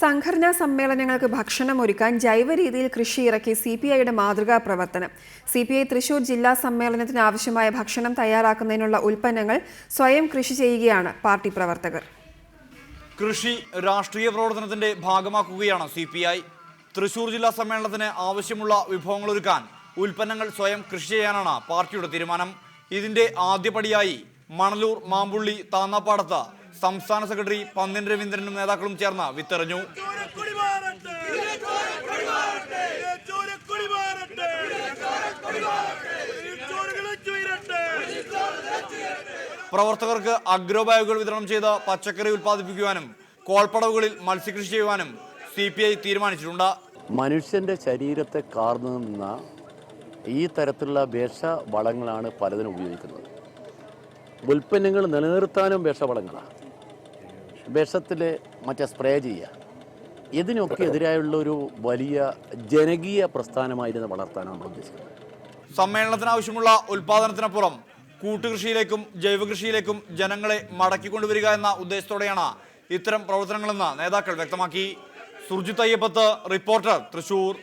സംഘടനാ സമ്മേളനങ്ങൾക്ക് ഭക്ഷണം ഒരുക്കാൻ ജൈവ രീതിയിൽ കൃഷി ഇറക്കി സി പി ഐയുടെ മാതൃകാ പ്രവർത്തനം. സി പി ഐ തൃശൂർ ജില്ലാ സമ്മേളനത്തിന് ആവശ്യമായ ഭക്ഷണം തയ്യാറാക്കുന്നതിനുള്ള ഉൽപ്പന്നങ്ങൾ സ്വയം കൃഷി ചെയ്യുകയാണ് പാർട്ടി പ്രവർത്തകർ. കൃഷി രാഷ്ട്രീയ പ്രവർത്തനത്തിന്റെ ഭാഗമാക്കുകയാണ് സി പി ഐ. തൃശൂർ ജില്ലാ സമ്മേളനത്തിന് ആവശ്യമുള്ള വിഭവങ്ങൾ ഒരുക്കാൻ ഉൽപ്പന്നങ്ങൾ സ്വയം കൃഷി ചെയ്യാനാണ് പാർട്ടിയുടെ തീരുമാനം. ഇതിന്റെ ആദ്യപടിയായി മണലൂർ മാമ്പുള്ളി താന്നാപ്പാടത്ത് സംസ്ഥാന സെക്രട്ടറി പന്നിൻ രവീന്ദ്രനും നേതാക്കളും ചേർന്ന് വിത്തെറിഞ്ഞു. പ്രവർത്തകർക്ക് അഗ്രോ ബാഗുകൾ വിതരണം ചെയ്ത് പച്ചക്കറി ഉൽപ്പാദിപ്പിക്കുവാനും കോൾപ്പടവുകളിൽ മത്സ്യകൃഷി ചെയ്യുവാനും സി പി ഐ തീരുമാനിച്ചിട്ടുണ്ട്. മനുഷ്യന്റെ ശരീരത്തെ കാർന്നു നിന്ന ഈ തരത്തിലുള്ള വിഷവളങ്ങളാണ് പലതിനും ഉപയോഗിക്കുന്നത്. ഉൽപ്പന്നങ്ങൾ നിലനിർത്താനും വിഷവളങ്ങളാണ് വിഷത്തിൽ മറ്റേ സ്പ്രേ ചെയ്യുക. ഇതിനൊക്കെ എതിരായുള്ള ഒരു വലിയ ജനകീയ പ്രസ്ഥാനമായിരുന്നു വളർത്താനാണ് ഉദ്ദേശിക്കുന്നത്. സമ്മേളനത്തിന് ആവശ്യമുള്ള ഉൽപാദനത്തിനപ്പുറം കൂട്ടുകൃഷിയിലേക്കും ജൈവകൃഷിയിലേക്കും ജനങ്ങളെ മടക്കിക്കൊണ്ടുവരിക എന്ന ഉദ്ദേശത്തോടെയാണ് ഇത്തരം പ്രവർത്തനങ്ങളെന്ന് നേതാക്കൾ വ്യക്തമാക്കി. സുർജിത് അയ്യപ്പത്ത് റിപ്പോർട്ടർ തൃശൂർ.